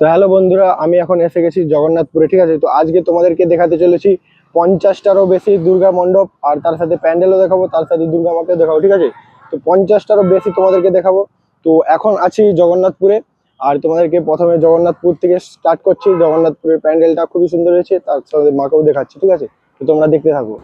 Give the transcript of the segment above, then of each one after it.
তো হ্যালো বন্ধুরা, আমি এখন এসে গেছি জগন্নাথপুরে, ঠিক আছে? তো আজকে তোমাদেরকে দেখাতে চলেছি পঞ্চাশটারও বেশি দুর্গা মণ্ডপ, আর তার সাথে প্যান্ডেলও দেখাবো, তার সাথে দুর্গা মাকেও দেখাবো, ঠিক আছে? তো পঞ্চাশটারও বেশি তোমাদেরকে দেখাবো। তো এখন আছি জগন্নাথপুরে, আর তোমাদেরকে প্রথমে জগন্নাথপুর থেকে স্টার্ট করছি। জগন্নাথপুরের প্যান্ডেলটা খুবই সুন্দর হয়েছে, তার সাথে মাকেও দেখাচ্ছি, ঠিক আছে? তো তোমরা দেখতে থাকো।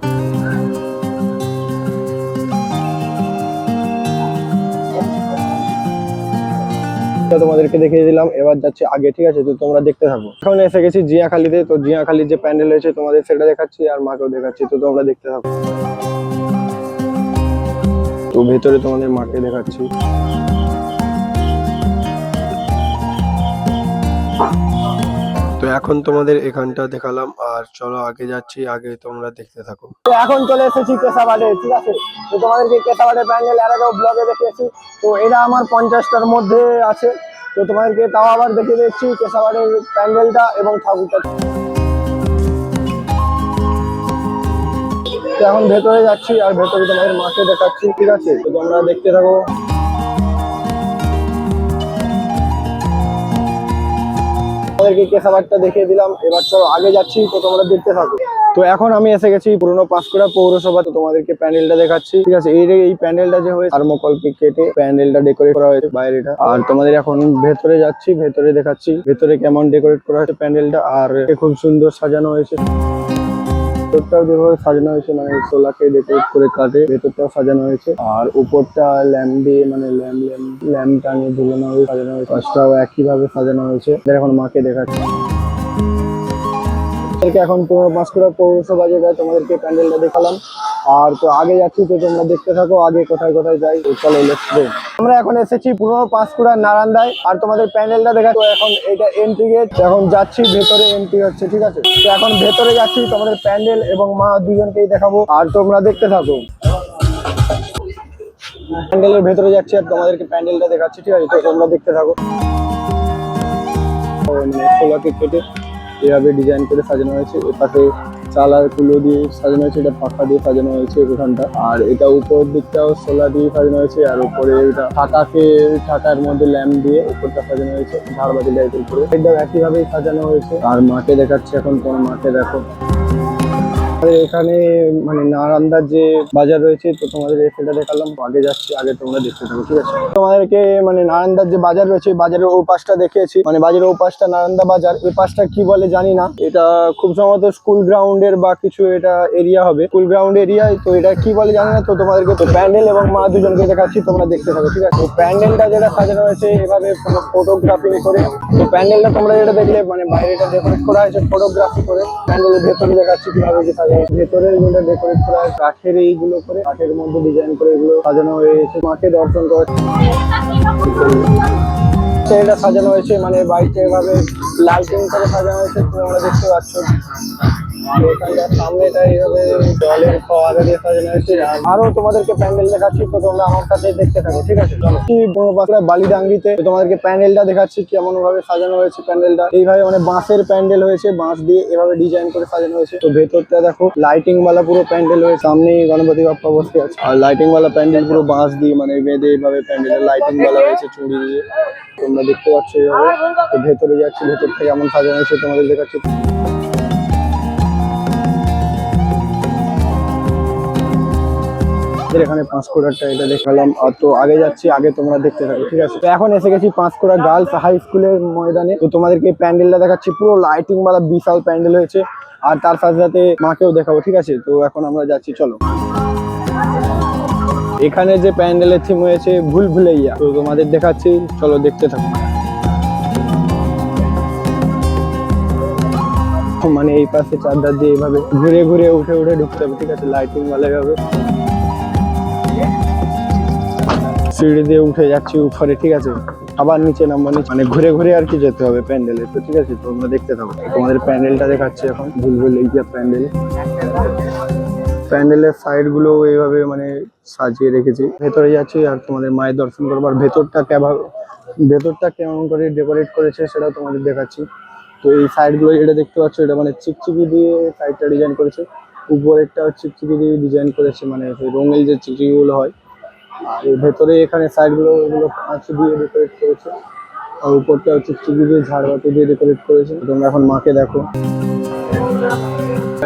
তো তোমাদেরকে দেখিয়ে দিলাম। এবার যাচ্ছে আগে, ঠিক আছে? তো তোমরা দেখতে থাকো। এখন এসে গেছি জিয়াখালিতে। তো জিয়াখালির যে প্যান্ডেল হয়েছে তোমাদের সেটা দেখাচ্ছি আর মাকেও দেখাচ্ছি। তো তোমরা দেখতে থাকো। তো ভেতরে তোমাদের মাকে দেখাচ্ছি। এখন তোমাদের এখানটা দেখালাম, আর চলো আগে যাচ্ছি, আগে তোমরা দেখতে থাকো। তো এখন চলে এসেছি কেসাবাড়ে ঠিক আছে? তো তোমাদেরকে কেসাবাড়ে প্যান্ডেল এর আগেও ব্লগে দেখিয়েছি। তো এটা আমার পঞ্চাশটার মধ্যে আছে। তো তোমাদেরকে তাও আবার দেখে দিচ্ছি কেসাবাড়ের প্যান্ডেলটা এবং ঠাকুরটা। তো এখন ভেতরে যাচ্ছি, আর ভেতরে তোমাদের মাকে দেখাচ্ছি, ঠিক আছে? তো তোমরা দেখতে থাকো। তোমাদেরকে কেসাবারটা দেখিয়ে দিলাম। এবার চলো, আগে যাচ্ছি, তো তোমরা দেখতে থাকো। তো এখন আমি এসে গেছি পুরনো পাঁশকুড়া পৌরসভা তো তোমাদেরকে প্যান্ডেলটা দেখাচ্ছি। ঠিক আছে, এই এই প্যান্ডেলটা যে হয়েছে থার্মোকলপি কেটে প্যান্ডেলটা ডেকোরেট করা হয়েছে বাইরেটা। আর তোমাদের এখন ভেতরে যাচ্ছি, ভেতরে দেখাচ্ছি, ভেতরে কেমন ডেকোরেট করা হয়েছে প্যান্ডেলটা। আর খুব সুন্দর সাজানো হয়েছে। ভেতরটাও যেভাবে সাজানো হয়েছে মানে সোলাকে ডেকোরেট করে কাটে, ভেতরটাও সাজানো হয়েছে। আর উপরটা ল্যাম্প দিয়ে মানে ল্যাম্প ল্যাম্প ল্যাম্প টাঙিয়ে ঝুলানো হয়েছে, সাজানো হয়েছে। পাশটাও একই ভাবে সাজানো হয়েছে। এখন মাকে দেখাচ্ছে। এখন পনেরো পাঁচকুড়া পৌরসভা যেটা তোমাদেরকে প্যান্ডেলটা দেখালাম। আর তো আগে যাচ্ছি তো তোমরা দেখতে থাকো, আগে কোথায় কোথায় যাই চলো আমরা এখন এসেছি পুরনো পাঁশকুড়া নারান্দায় আর তোমাদের প্যান্ডেলটা দেখা তো এখন এটা এন্ট্রি গেট এখন যাচ্ছি, ভেতরে এন্ট্রি হচ্ছে, ঠিক আছে? তো এখন ভেতরে যাচ্ছি, তোমাদের প্যান্ডেল এবং মা দুজনকেই দেখাবো, আর তোমরা দেখতে থাকো। প্যান্ডেলের ভেতরে যাচ্ছি, আর তোমাদেরকে প্যান্ডেলটা দেখাচ্ছি, ঠিক আছে? তো তোমরা দেখতে থাকো। ও মানে কেটে এভাবে ডিজাইন করে সাজানো হয়েছে। এপাশে চালার কুলো দিয়ে সাজানো হয়েছে, এটা পাখা দিয়ে সাজানো হয়েছে ওখানটা আর এটা উপর দিকটাও সোলা দিয়ে সাজানো হয়েছে, আর উপরে এটা ঠাকাকে ঠাকার মধ্যে ল্যাম্প দিয়ে উপরটা সাজানো হয়েছে, ঝাড়বাতি লাইটের উপরে। এটাও একইভাবেই সাজানো হয়েছে। আর মাকে দেখাচ্ছে এখন কোনো মাকে দেখো। এখানে মানে নারান্দার যে বাজার রয়েছে, তো তোমাদের সেটা দেখালাম। আগে যাচ্ছি, আগে তোমরা দেখতে থাকো, ঠিক আছে? তোমাদেরকে মানে নারান্দার যে বাজার রয়েছে বাজারের ও পাশটা দেখিয়েছি। মানে বাজারের ও পাশটা নারান্দা বাজার, এই পাশটা কি বলে জানি না। এটা খুব সম্ভবত স্কুল গ্রাউন্ডের বা কিছু এটা এরিয়া হবে। স্কুল গ্রাউন্ড এরিয়ায় তো এটা কি বলে জানি না, তো তোমাদেরকে তো প্যান্ডেল এবং মা দুজনকে দেখাচ্ছি, তোমরা দেখতে থাকো, ঠিক আছে? প্যান্ডেলটা যেটা সাজানো হয়েছে, এভাবে ফটোগ্রাফি করে, তো প্যান্ডেলটা তোমরা যেটা দেখলে মানে বাইরেটা ডেকোরেট করা হয়েছে ফটোগ্রাফি করে, প্যান্ডেলের ভেতরে দেখাচ্ছি কীভাবে কি সাজানো গুলো ডেকোরেট করা কাঠের এইগুলো করে, কাঠের মধ্যে ডিজাইন করে এগুলো সাজানো হয়েছে। মাকে দর্শন করে এটা সাজানো হয়েছে মানে বাইকটা এভাবে লাইটিং করে সাজানো হয়েছে, তোমরা দেখতে পাচ্ছ। সামনেটা জলের সাজানো হয়েছে আরও তোমাদেরকে প্যান্ডেল দেখাচ্ছি, তো তোমরা আমার কাছে দেখতে থাকো, ঠিক আছে? বাঁকুড়া বালিডাঙ্গিতে তোমাদেরকে প্যান্ডেলটা দেখাচ্ছি কেমন ভাবে সাজানো হয়েছে প্যান্ডেলটা। এইভাবে মানে বাঁশের প্যান্ডেল হয়েছে, বাঁশ দিয়ে এভাবে ডিজাইন করে সাজানো হয়েছে। তো ভেতরটা দেখো লাইটিং বালা পুরো প্যান্ডেল হয়েছে সামনে গণপতি বাপ্পা বসে আছে। আর লাইটিং বালা প্যান্ডেল পুরো বাঁশ দিয়ে মানে বেঁধে এইভাবে প্যান্ডেল লাইটিং বালা হয়েছে চুড়ি দিয়ে। তোমরা দেখতে পাচ্ছ এইভাবে। তো ভেতরে যাচ্ছি, ভেতরটা কেমন সাজানো হয়েছে, তোমাদের দেখাচ্ছি। আমাদের এখানে পাঁচকুড়াটা এটা দেখালাম। আর তো আগে যাচ্ছি, আগে তোমরা দেখতে থাকো, ঠিক আছে? তো এখন এসে গেছি পাঁচকুড়া গার্লস হাই স্কুলের ময়দানে। তো তোমাদেরকে প্যান্ডেলটা দেখাচ্ছি, পুরো লাইটিং বালা বিশাল প্যান্ডেল হয়েছে। আর তার সাথে সাথে মাকেও দেখাবো, ঠিক আছে? তো এখন আমরা যাচ্ছি, চলো। এখানে যে প্যান্ডেলের থিম হয়েছে, ভুল ভুলাইয়া। তো তোমাদের দেখাচ্ছি, চলো দেখতে থাকো। মানে এই পাশে চাদ্দার দিয়ে এইভাবে ঘুরে ঘুরে উঠে উঠে ঢুকতে হবে, ঠিক আছে? লাইটিং ভালো হবে সিঁড়ি দিয়ে উঠে যাচ্ছি উপরে, ঠিক আছে? আবার নিচে নামবো মানে ঘুরে ঘুরে আর কি যেতে হবে প্যান্ডেলে। তো ঠিক আছে, তোমরা দেখতে থাকো। তোমাদের প্যান্ডেলটা দেখাচ্ছি এখন, ভুলভুল গিয়া প্যান্ডেল। প্যান্ডেলের সাইডগুলো এইভাবে মানে সাজিয়ে রেখেছি। ভেতরে যাচ্ছি আর তোমাদের মায়ের দর্শন করব। আর ভেতরটা কেমন ভেতরটা কেমন করে ডেকোরেট করেছে সেটা তোমাদের দেখাচ্ছি। তো এই সাইডগুলো যেটা দেখতে পাচ্ছ, এটা মানে চিকচিকি দিয়ে সাইডটা ডিজাইন করেছে। উপরেরটাও চিকচিকি দিয়ে ডিজাইন করেছে মানে রঙের যে চিকচিকি গুলো হয় আর ভেতরে এখানে সাইডগুলো এগুলো কাঁচ দিয়ে ডেকোরেট করেছে। আর উপরটা হচ্ছে চুবি দিয়ে ঝাড়বাতি দিয়ে ডেকোরেট করেছে। তোমরা এখন মাকে দেখো।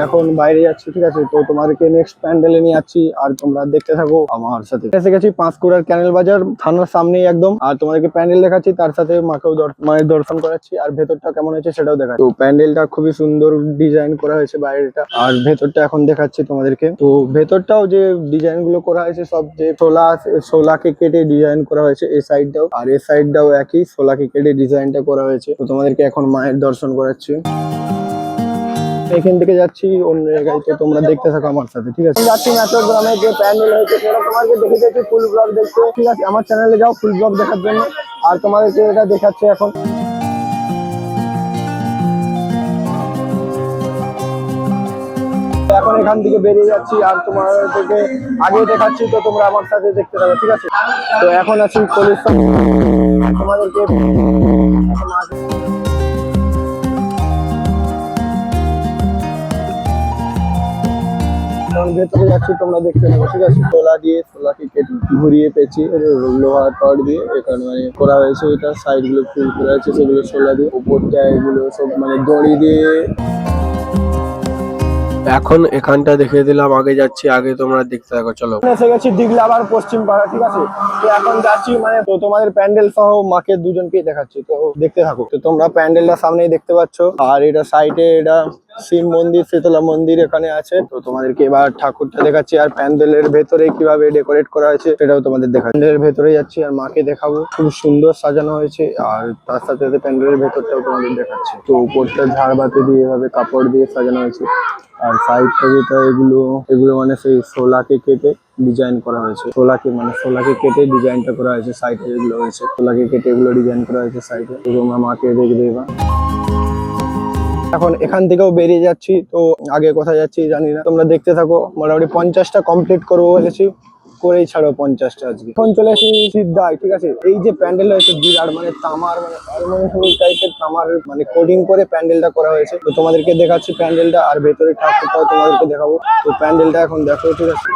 এখন বাইরে যাচ্ছি, ঠিক আছে? তো তোমাদেরকে নেক্সট প্যান্ডেলে নিয়ে যাচ্ছি আর তোমরা দেখতে থাকো আমার সাথে। এসে গেছি পাঁশকুড়ার ক্যানেল বাজার, থানার সামনেই একদম। আর তোমাদেরকে প্যান্ডেল দেখাচ্ছি, তার সাথে মাকেও মায়ের দর্শন করাচ্ছি, আর ভেতরটা কেমন হয়েছে সেটাও দেখাচ্ছি। তো প্যান্ডেলটা খুবই সুন্দর ডিজাইন করা হয়েছে বাইরেটা, আর ভেতরটা এখন দেখাচ্ছি তোমাদেরকে। তো ভেতরটাও যে ডিজাইনগুলো করা হয়েছে, সব যে শোলা শোলাকে কেটে ডিজাইন করা হয়েছে এই সাইডটাও আর এই সাইডটাও একই শোলাকে কেটে ডিজাইনটা করা হয়েছে। তো তোমাদেরকে এখন মায়ের দর্শন করাচ্ছি। এখান থেকে যাচ্ছি অন্য জায়গায় তো তোমরা দেখতে থাকো আমার সাথে, ঠিক আছে? যাচ্ছি মেট্রো যে প্যান্ডেল হয়েছে, সেটা তোমাকে দেখে যাচ্ছি ফুল ব্লগ দেখতে। ঠিক আছে, আমার চ্যানেলে যাও ফুল ব্লগ দেখার জন্য। আর তোমাদেরকে এটা দেখাচ্ছে এখন। এখন এখান থেকে বেরিয়ে যাচ্ছি, আর তোমাদেরকে আগে দেখাচ্ছি, তো তোমরা আমার সাথে দেখতে থাকো, ঠিক আছে? তো এখন আছি পুলিশ তোমাদেরকে ভেতরে যাচ্ছি তোমরা দেখতে পাবো ঠিক আছে? তোলা দিয়ে তোলাকে কেটে ঘুরিয়ে পেঁচি লোহার পাওয়ার দিয়ে এখানে মানে করা হয়েছে এটা সাইডগুলো ফুল করা আছে সেগুলো সোলা দিয়ে উপরটা এগুলো সব মানে দড়ি দিয়ে। এখন এখানটা দেখে দিলাম আগে যাচ্ছি আগে তোমরা দেখতে থাকো চলো। এসে গেছি দিঘলা আবার পশ্চিম পাড়া ঠিক আছে? তো এখন যাচ্ছি মানে তো তোমাদের প্যান্ডেল সহ মাকে দুজনকেই দেখাচ্ছি তো দেখতে থাকো। তো তোমরা প্যান্ডেলটা সামনেই দেখতে পাচ্ছ আর এটা সাইডে এটা শিব মন্দির, শীতলা মন্দির এখানে আছে। তো তোমাদেরকে এবার ঠাকুরটা দেখাচ্ছি, আর প্যান্ডেলের ভেতরে কীভাবে ডেকোরেট করা হয়েছে সেটাও তোমাদের দেখা প্যান্ডেলের ভেতরে যাচ্ছি আর মাকে দেখাবো। খুব সুন্দর সাজানো হয়েছে, আর তার সাথে সাথে প্যান্ডেলের ভেতরটাও তোমাদের দেখাচ্ছি। তো উপরটা ঝাড়বাতি দিয়ে এভাবে কাপড় দিয়ে সাজানো হয়েছে, আর সাইডটা যেটা, এগুলো এগুলো মানে সেই শোলাকে কেটে ডিজাইন করা হয়েছে। শোলাকে মানে শোলাকে কেটে ডিজাইনটা করা হয়েছে সাইডে এগুলো হয়েছে। শোলাকে কেটে এগুলো ডিজাইন করা হয়েছে সাইডে এবং মাকে দেখবে এবার। এখন এখান থেকেও বেরিয়ে যাচ্ছি, তো আগে কোথায় যাচ্ছি জানি না। তোমরা দেখতে থাকো, মোটামুটি পঞ্চাশটা কমপ্লিট করব বলেছি। করেই ছাড়ো পঞ্চাশটা আজকে। এখন চলে আসি সিদ্ধায়, ঠিক আছে? এই যে প্যান্ডেল হয়েছে বিরাট মানে তামার মানে টাইপের তামার মানে কোডিং করে প্যান্ডেলটা করা হয়েছে। তো তোমাদেরকে দেখাচ্ছি প্যান্ডেলটা, আর ভেতরে ঠাকুরটাও তোমাদেরকে দেখাবো। তো প্যান্ডেলটা এখন দেখো, ঠিক আছে?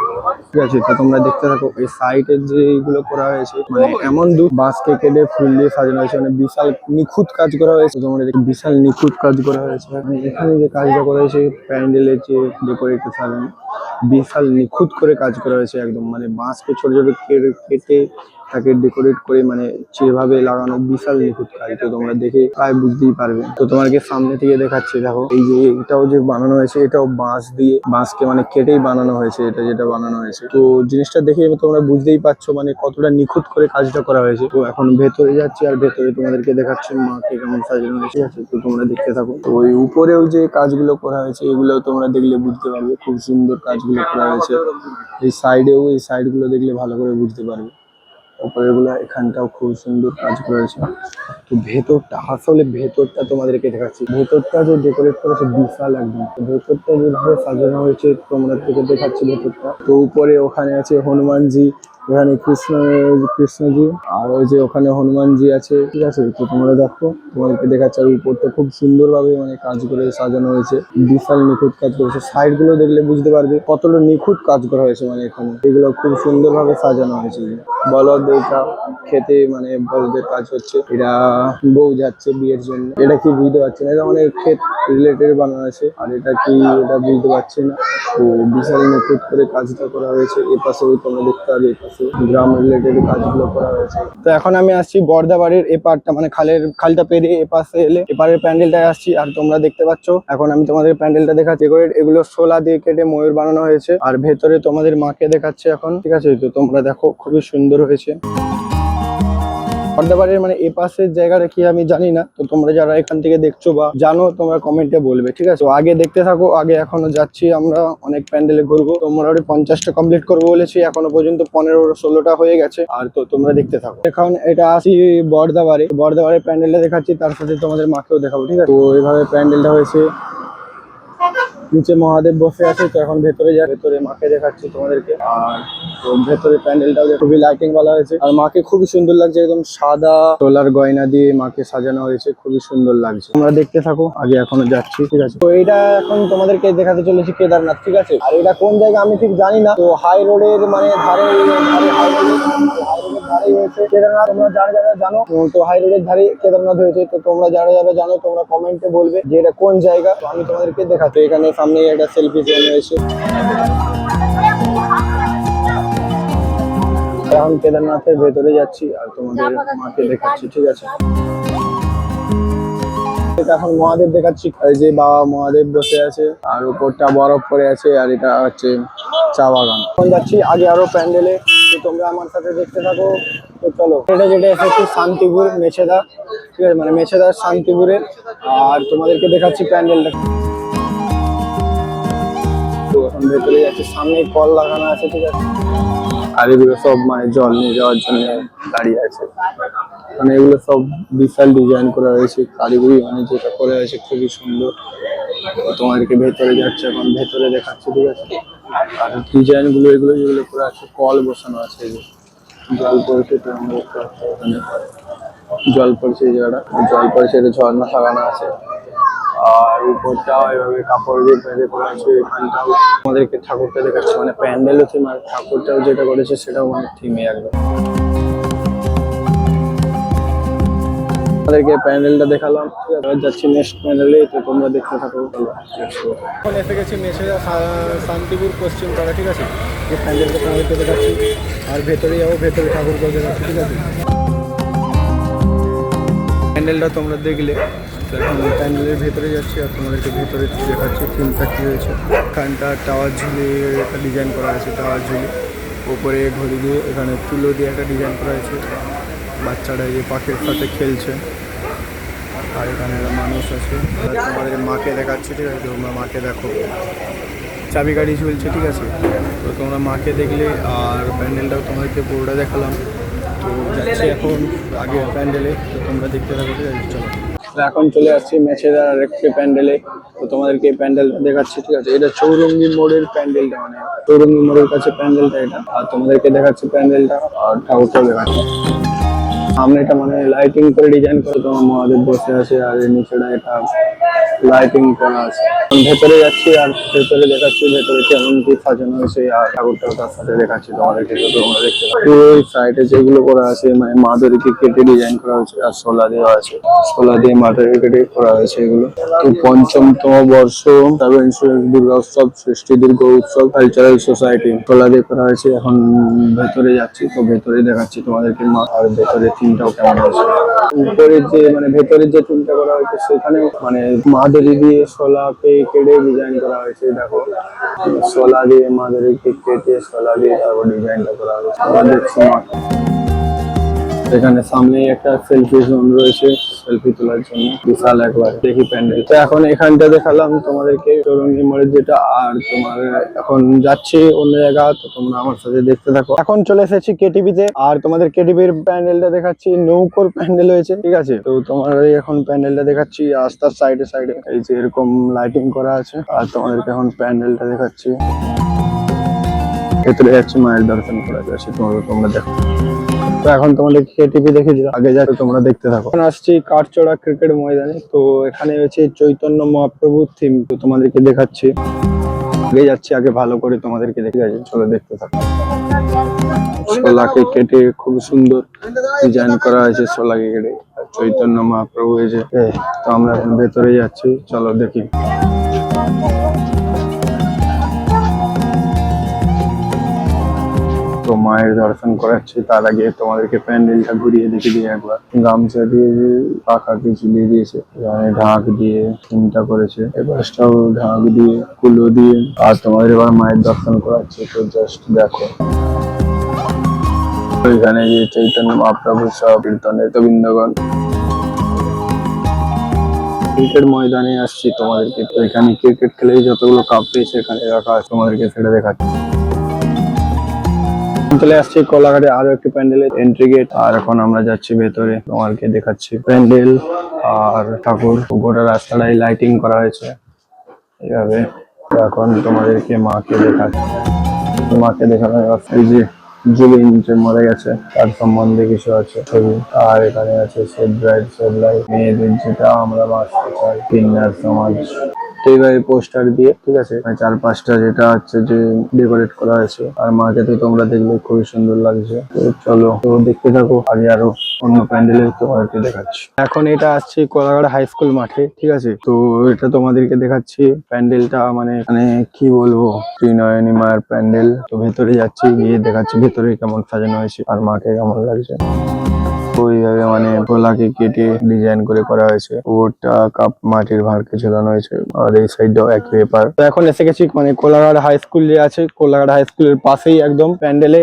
ঠিক আছে, তো তোমরা দেখতে থাকো, এই সাইডের যে এইগুলো করা হয়েছে মানে এমন দু বাঁশকে কেটে ফুল দিয়ে সাজানো হয়েছে মানে বিশাল নিখুঁত কাজ করা হয়েছে। তোমরা দেখো, বিশাল নিখুঁত কাজ করা হয়েছে। মানে এখানে যে কাজটা করা হয়েছে, প্যান্ডেলের যে ডেকোরেটর সাজানো, বিশাল নিখুঁত করে কাজ করা হয়েছে একদম মানে বাঁশকে ছোট ছোট কেটে কেটে তাকে ডেকোরেট করে মানে যেভাবে লাগানো বিশাল নিখুঁত কাজ। তো তোমরা দেখে প্রায় বুঝতেই পারবে। তো তোমাকে সামনে থেকে দেখাচ্ছি, দেখো। এই যে এটাও যে বানানো হয়েছে, এটাও বাঁশ দিয়ে, বাঁশকে মানে কেটেই বানানো হয়েছে এটা যেটা বানানো হয়েছে। তো জিনিসটা দেখে তোমরা বুঝতেই পারছ মানে কতটা নিখুঁত করে কাজটা করা হয়েছে। তো এখন ভেতরে যাচ্ছি আর ভেতরে তোমাদেরকে দেখাচ্ছি মাকে কেমন সাজানো হয়েছে। আছে, তো তোমরা দেখতে থাকো। তো ওই উপরেও যে কাজগুলো করা হয়েছে এগুলো তোমরা দেখলে বুঝতে পারবে। খুব সুন্দর কাজগুলো করা হয়েছে। এই সাইডেও এই সাইডগুলো দেখলে ভালো করে বুঝতে পারবে। উপরেরগুলা এখানটাও খুব সুন্দর কাজ করেছে। তো ভেতরটা, আসলে ভেতরটা তোমাদেরকে দেখাচ্ছি। ভেতরটা যে ডেকোরেট করেছে বিশাল একদম। ভেতরটা যেভাবে সাজানো হয়েছে, তোমরা থেকে দেখাচ্ছি ভেতরটা। তো উপরে ওখানে আছে হনুমানজি এখানে কৃষ্ণ, কৃষ্ণজি আর ওই যে ওখানে হনুমানজি আছে, ঠিক আছে? তো তোমরা দেখো, তোমাদেরকে দেখাচ্ছে আর উপরটা খুব সুন্দরভাবে মানে কাজ করে সাজানো হয়েছে, বিশাল নিখুঁত কাজ করেছে সাইডগুলো দেখলে বুঝতে পারবে কতটা নিখুঁত কাজ করা হয়েছে মানে এখানে। এগুলো খুব সুন্দরভাবে সাজানো হয়েছে। বলদ এটা খেতে মানে বলদের কাজ হচ্ছে। এটা বউ যাচ্ছে বিয়ের জন্য। এটা কি বুঝতে পারছি না। এটা অনেক ক্ষেত রিলেটেড বানানো আছে। আর এটা কি এটা বুঝতে পারছি না। তো বিশাল নিখুঁত করে কাজটা করা হয়েছে। এ পাশেও তোমরা দেখতে পাবে, এ পাশে গ্রাম রিলেটেড কাজগুলো করা হয়েছে। তো এখন আমি আসছি বর্দা বাড়ির এ পারটা মানে খালের খালটা পেরিয়ে এ পাশে এলে এপারের প্যান্ডেলটায় আসছি। আর তোমরা দেখতে পাচ্ছ, এখন আমি তোমাদের প্যান্ডেলটা দেখাচ্ছি। এগুলো শোলা দিয়ে কেটে ময়ূর বানানো হয়েছে। আর ভেতরে তোমাদের মাকে দেখাচ্ছে এখন। ঠিক আছে, তো তোমরা দেখো, খুবই সুন্দর হয়েছে। বর্দাবাড়ির মানে এ পাশের জায়গাটা কি আমি জানি না, তো তোমরা যারা এখান থেকে দেখছ বা জানো, তোমরা কমেন্টে বলবে, ঠিক আছে? আগে দেখতে থাকো, আগে এখনও যাচ্ছি আমরা, অনেক প্যান্ডেলে ঘুরবো। তো মোটামুটি পঞ্চাশটা কমপ্লিট করব বলেছি, এখনও পর্যন্ত পনেরো ষোলোটা হয়ে গেছে, আর তো তোমরা দেখতে থাকো। এখন এটা আসি বর্দাবাড়ি, বর্দাবাড়ির প্যান্ডেলটা দেখাচ্ছি, তার সাথে তোমাদের মাকেও দেখাবো, ঠিক আছে? তো এইভাবে প্যান্ডেলটা হয়েছে। নিচে মহাদেব বসে আছে, তো এখন ভেতরে যা ভেতরে মাকে দেখাচ্ছি তোমাদেরকে। আর ভেতরে প্যান্ডেলটাও খুবই লাইটিং বলা হয়েছে। আর মাকে খুবই সুন্দর লাগছে, একদম সাদা তোলার গয়না দিয়ে মাকে সাজানো হয়েছে, খুবই সুন্দর লাগছে। তোমরা দেখতে থাকো, আগে এখনও যাচ্ছি, ঠিক আছে? তো এটা এখন তোমাদেরকে দেখাতে চলেছি কেদারনাথ, ঠিক আছে? আর এটা কোন জায়গা আমি ঠিক জানি না। তো হাই রোডের মানে ধারে হাই রোডের ধারেই হয়েছে কেদারনাথ। তোমরা যারা যারা জানো, তো হাই রোডের ধারে কেদারনাথ হয়েছে, তো তোমরা যারা যারা জানো, তোমরা কমেন্টে বলবে যে এটা কোন জায়গা। তো আমি তোমাদেরকে দেখাতে এখানে সামনে একটা সেলফি জোন রয়েছে এখন কেদারনাথের ভেতরে যাচ্ছি আর তোমাদের মাকে দেখাচ্ছি, ঠিক আছে? এখন মহাদেব দেখাচ্ছি। এই যে বাবা মহাদেব বসে আছে, আর উপরটা বরফ পড়ে আছে, আর এটা হচ্ছে চা বাগান। এখন যাচ্ছি আগে আরও প্যান্ডেলে তো তোমরা আমার সাথে দেখতে থাকো। তো চলো, এটা যেটা এসেছে শান্তিপুর মেছেদা, ঠিক আছে? মানে মেছেদা শান্তিপুরে আর তোমাদেরকে দেখাচ্ছি প্যান্ডেলটা। ভেতরে যাচ্ছি সামনে কল লাগানো আছে, ঠিক আছে? আর এগুলো সব মানে জল নিয়ে যাওয়ার জন্য দাঁড়িয়ে আছে। মানে এগুলো সব বিশাল ডিজাইন করা হয়েছে কারিগরি মানে যেটা করা হয়েছে খুবই সুন্দর। তোমাদেরকে ভেতরে যাচ্ছে, এখন ভেতরে দেখাচ্ছে, ঠিক আছে? আর ডিজাইনগুলো, এগুলো যেগুলো করা আছে, কল বসানো আছে জল পড়ছে জল পড়ছে এই জায়গাটা। জল পড়ছে, এটা ঝর্ণা লাগানো আছে। আর উপরটাও এভাবে কাপড় দিয়ে বেঁধে করা এখানটাও আমাদেরকে ঠাকুরটা দেখাচ্ছে। মানে প্যান্ডেলও থিম আর ঠাকুরটাও যেটা করেছে সেটাও মানে থিমে একদম। আমাদেরকে প্যান্ডেলটা দেখালাম। যাচ্ছি নেক্সট প্যান্ডেলে, তো তোমরা দেখতে থাকো। এখন এসে গেছি মেসেজা শান্তিপুর পশ্চিম পাড়া, ঠিক আছে? যে প্যান্ডেলটা তোমাদেরকে দেখাচ্ছি। আর ভেতরে যাব, ভেতরে ঠাকুরকে দেখাচ্ছি, ঠিক আছে? প্যান্ডেলটা তোমরা দেখলে। তো এখন প্যান্ডেলের ভেতরে যাচ্ছি আর তোমাদেরকে ভেতরে দেখাচ্ছি থিমটা কী হয়েছে এখানটা টাওয়ার ঝুলিয়ে একটা ডিজাইন করা আছে, টাওয়ার ঝুলি। ওপরে ঘড়ি দিয়ে এখানে তুলো দিয়ে একটা ডিজাইন করা আছে। বাচ্চারা এই পাখির সাথে খেলছে। আর এখানে মানুষ আছে। তোমাদের মাকে দেখাচ্ছি, ঠিক আছে? তোমরা মাকে দেখো। চাবি গাড়ি ঝুলছে, ঠিক আছে? তো তোমরা মাকে দেখলে আর প্যান্ডেলটাও তোমাদেরকে পুরোটা দেখালাম। তো যাচ্ছি এখন আগে প্যান্ডেলে। তো তোমরা দেখতে থাকো, ঠিক আছে? চলো। এখন চলে আসছি মেছেদার আরেকটি প্যান্ডেলে। তো তোমাদেরকে এই প্যান্ডেলটা দেখাচ্ছি, ঠিক আছে? এটা চৌরঙ্গি মোড়ের প্যান্ডেলটা মানে চৌরঙ্গি মোড়ের কাছে প্যান্ডেলটা এটা। আর তোমাদেরকে দেখাচ্ছি প্যান্ডেলটা আর ঠাকুরটাও দেখাচ্ছি। সামনে এটা মানে লাইটিং করে ডিজাইন করে তোমার মহাদেব বসে আছে আর নিচেটা এটা লাইটিং করা আছে। ভেতরে যাচ্ছি আর ভেতরে দেখাচ্ছি, ভেতরে কেমন কি সাজানো হয়েছে, আর ঠাকুরটাও তার সাথে দেখাচ্ছি তোমাদেরকে তোমরা সাইডে যেগুলো করা আছে মানে মাদুরিকে কেটে ডিজাইন করা হয়েছে, আর সোলা দেওয়া আছে। সোলা দিয়ে মাদুরি কেটে করা হয়েছে এগুলো। তো পঞ্চমতম বর্ষ ট্রাভেল ইন্স্যুরেন্স দুর্গা উৎসব সৃষ্টি দুর্গা উৎসব কালচারাল সোসাইটি সোলা দিয়ে করা হয়েছে। এখন ভেতরে যাচ্ছি, তো ভেতরে দেখাচ্ছি তোমাদেরকে মা আর ভেতরে থিমটাও কেমন হয়েছে। উপরে যে মানে ভেতরের যে চুলটা করা হয়েছে সেখানে মানে মাদুরি দিয়ে শোলাকে কেটে ডিজাইন করা হয়েছে, দেখো। শোলা দিয়ে, মাদুরিকে কেটে শোলা দিয়ে তারপর ডিজাইনটা করা হয়েছে। দেখছি এখানে সামনেই একটা সেলফি জোন রয়েছে সেলফি তোলার জন্য। বিশাল একবার দেখি প্যান্ডেল। তো এখন এখানটা দেখালাম তোমাদেরকে। চৌরঙ্গি মোড়ের যেটা, আর তোমার এখন যাচ্ছি অন্য জায়গা, তো তোমরা আমার সাথে দেখতে থাকো। এখন চলে এসেছি কেটিভিতে, আর তোমাদের কেটিভির প্যান্ডেলটা দেখাচ্ছি। নৌকোর প্যান্ডেল হয়েছে, ঠিক আছে? তো তোমার এখন প্যান্ডেলটা দেখাচ্ছি রাস্তার সাইডে সাইডে এই যে এরকম লাইটিং করা আছে, আর তোমাদেরকে এখন প্যান্ডেলটা দেখাচ্ছি। ভেতরে যাচ্ছি, মায়ের দর্শন করা যাচ্ছে তোমরা তোমরা দেখো। তো এখন তোমাদের কেটিভি দেখে দিলাম। আগে যাতে তোমরা দেখতে থাকো। এখন আসছি কাঠচড়া ক্রিকেট ময়দানে। তো এখানে হচ্ছে চৈতন্য মহাপ্রভুর থিম তো তোমাদেরকে দেখাচ্ছি। আগে যাচ্ছি আগে ভালো করে তোমাদেরকে দেখে যাচ্ছি চলো দেখতে থাকো। শোলাকে কেটে খুব সুন্দর ডিজাইন করা হয়েছে শোলাকে কেটে। চৈতন্য মহাপ্রভু হয়েছে। তো আমরা এখন ভেতরে যাচ্ছি। চলো দেখি। মায়ের দর্শন করাচ্ছি, তার আগে তোমাদেরকে প্যান্ডেলটা ঘুরিয়ে দেখে দিই একবার। গামছা দিয়ে পাখাকে ঝুলিয়ে দিয়েছে, এখানে ঢাক দিয়ে থিমটা করেছে এবারটাও ঢাক দিয়ে, কুলো দিয়ে, আর তোমাদের এবার মায়ের দর্শন করাচ্ছে, তো জাস্ট দেখো। তো এখানে যে চৈতন্য মহাপ্রভু সব কীর্তনের তো বৃন্দগণ ক্রিকেট ময়দানে আসছি তোমাদেরকে। এখানে ক্রিকেট খেলে যতগুলো কাপ পেয়েছে, এখানে রাখা তোমাদেরকে সেটা দেখাচ্ছি। চলে আসছি কোলাঘাটে আরও একটি প্যান্ডেলের এন্ট্রি গেট আর এখন আমরা যাচ্ছি ভেতরে তোমাকে দেখাচ্ছি প্যান্ডেল আর ঠাকুর। গোটা রাস্তাটাই লাইটিং করা হয়েছে। এইভাবে এখন তোমাদেরকে মাকে দেখাচ্ছি। মাকে দেখানো। এই যে যে মরে গেছে, তার সম্বন্ধে কিছু আছে। ছবি। আর এখানে আছে সেভ ব্রাইড সেভ লাইফ। মেয়েদের যেটা আমরা বাঁচতে চাই কিন্নার সমাজ। এইভাবে পোস্টার দিয়ে, ঠিক আছে? মানে চার পাঁচটা যেটা হচ্ছে যে ডেকোরেট করা হয়েছে, আর মাকে তো তোমরা দেখলে খুবই সুন্দর লাগছে। তো চলো, তো দেখতে থাকো, আগে আরও অন্য প্যান্ডেলে তোমাদেরকে দেখাচ্ছি। এখন এটা আসছে কোলাঘাট হাই স্কুল মাঠে, ঠিক আছে? তো এটা তোমাদেরকে দেখাচ্ছি প্যান্ডেলটা মানে মানে কি বলব? ত্রিনয়নী মায়ের প্যান্ডেল। তো ভেতরে যাচ্ছি, গিয়ে দেখাচ্ছি ভেতরে কেমন সাজানো হয়েছে, আর মাকে কেমন লাগছে। ওইভাবে মানে গোলাকে কেটে ডিজাইন করে করা হয়েছে। ওটা কাপ মাটির ভাঁড়কে ঝোলানো হয়েছে আর এই সাইডটাও এক পেপার তো এখন এসে গেছি মানে কোলাঘাট হাই স্কুল যে আছে, কোলাঘাট হাই স্কুলের পাশেই একদম প্যান্ডেলে।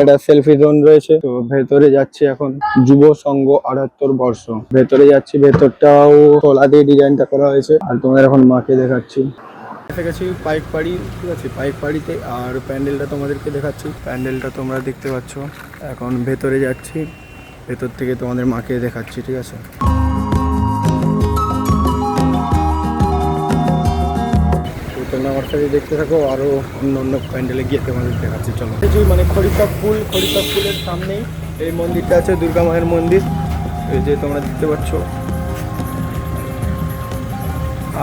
একটা সেলফি জোন রয়েছে। তো ভেতরে যাচ্ছি এখন যুব সংঘ আটাত্তর বর্ষ। ভেতরে যাচ্ছি, ভেতরটাও তোলা দিয়ে ডিজাইনটা করা হয়েছে। আর তোমাদের এখন মাকে দেখাচ্ছি। গেছি পাইক পাড়ি ঠিক আছে? পাইক পাড়িতে আর প্যান্ডেলটা তোমাদেরকে দেখাচ্ছি। প্যান্ডেলটা তোমরা দেখতে পাচ্ছ। এখন ভেতরে যাচ্ছি। ভেতর থেকে তোমাদের মাকে দেখাচ্ছি, ঠিক আছে? তোমরা আমার সাথে দেখতে থাকো, আরও অন্য অন্য প্যান্ডেলে গিয়ে তোমাদের দেখাচ্ছি, চলো। মানে খরিকা ফুল খরিকা ফুলের সামনেই এই মন্দিরটা আছে, দুর্গা মায়ের মন্দির। এই যে তোমরা দেখতে পাচ্ছ।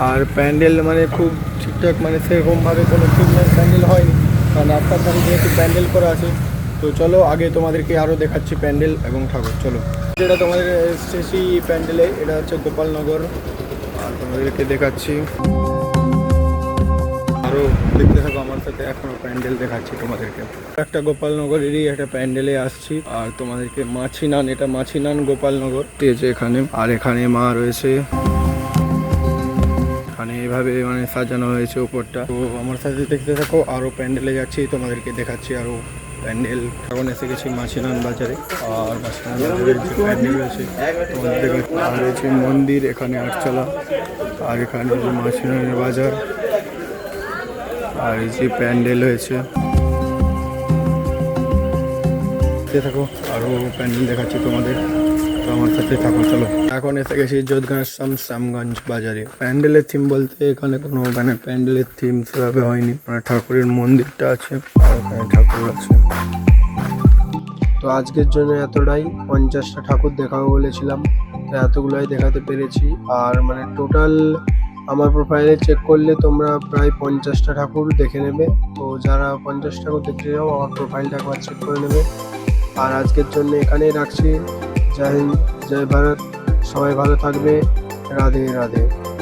আর প্যান্ডেল মানে খুব ঠিকঠাক মানে সেরকমভাবে কোনো ঠিকঠাক প্যান্ডেল হয়নি। কারণ রাস্তার ধারে যেহেতু প্যান্ডেল করা আছে, তো চলো আগে তোমাদেরকে আরও দেখাচ্ছি প্যান্ডেল এবং ঠাকুর। চলো। যেটা তোমাদের এসেছি প্যান্ডেলে, এটা হচ্ছে গোপালনগর। আর তোমাদেরকে দেখাচ্ছি। আরও দেখতে থাকো আমার সাথে, এখনও প্যান্ডেল দেখাচ্ছি তোমাদেরকে। একটা গোপালনগরেরই একটা প্যান্ডেলে আসছি। আর তোমাদেরকে মাছি নান এটা মাছি নান গোপালনগর দিয়েছে এখানে। আর এখানে মা রয়েছে। এখানে এভাবে মানে সাজানো হয়েছে উপরটা। তো আমার সাথে দেখতে থাকো, আরও প্যান্ডেলে যাচ্ছি, তোমাদেরকে দেখাচ্ছি আরও প্যান্ডেল। এখন এসে গেছি মাছিনান বাজারে, আর মাছিনান বাজারের যে প্যান্ডেল রয়েছে আর রয়েছে মন্দির, এখানে আটচালা, আর এখানে যে মাছিনানের বাজার, আর এই যে প্যান্ডেল হয়েছে। থাকো, আরও প্যান্ডেল দেখাচ্ছি তোমাদের। আমার সাথে থাকো, চলো। এখন এসে গেছি যোধঘাটাম শ্যামগঞ্জ বাজারে। প্যান্ডেলের থিম বলতে এখানে কোনো মানে প্যান্ডেলের থিম সেভাবে হয়নি। মানে ঠাকুরের মন্দিরটা আছে ঠাকুর আছে। তো আজকের জন্য এতটাই। পঞ্চাশটা ঠাকুর দেখাবো বলেছিলাম, তো এতগুলাই দেখাতে পেরেছি। আর মানে টোটাল আমার প্রোফাইলে চেক করলে তোমরা প্রায় পঞ্চাশটা ঠাকুর দেখে নেবে। তো যারা পঞ্চাশ ঠাকুর দেখতে যাও আমার প্রোফাইলটা একবার চেক করে নেবে। আর আজকের জন্য এখানেই রাখছি। জয় হিন্দ জয় ভারত। সবাই ভালো থাকবে। রাধে রাধে।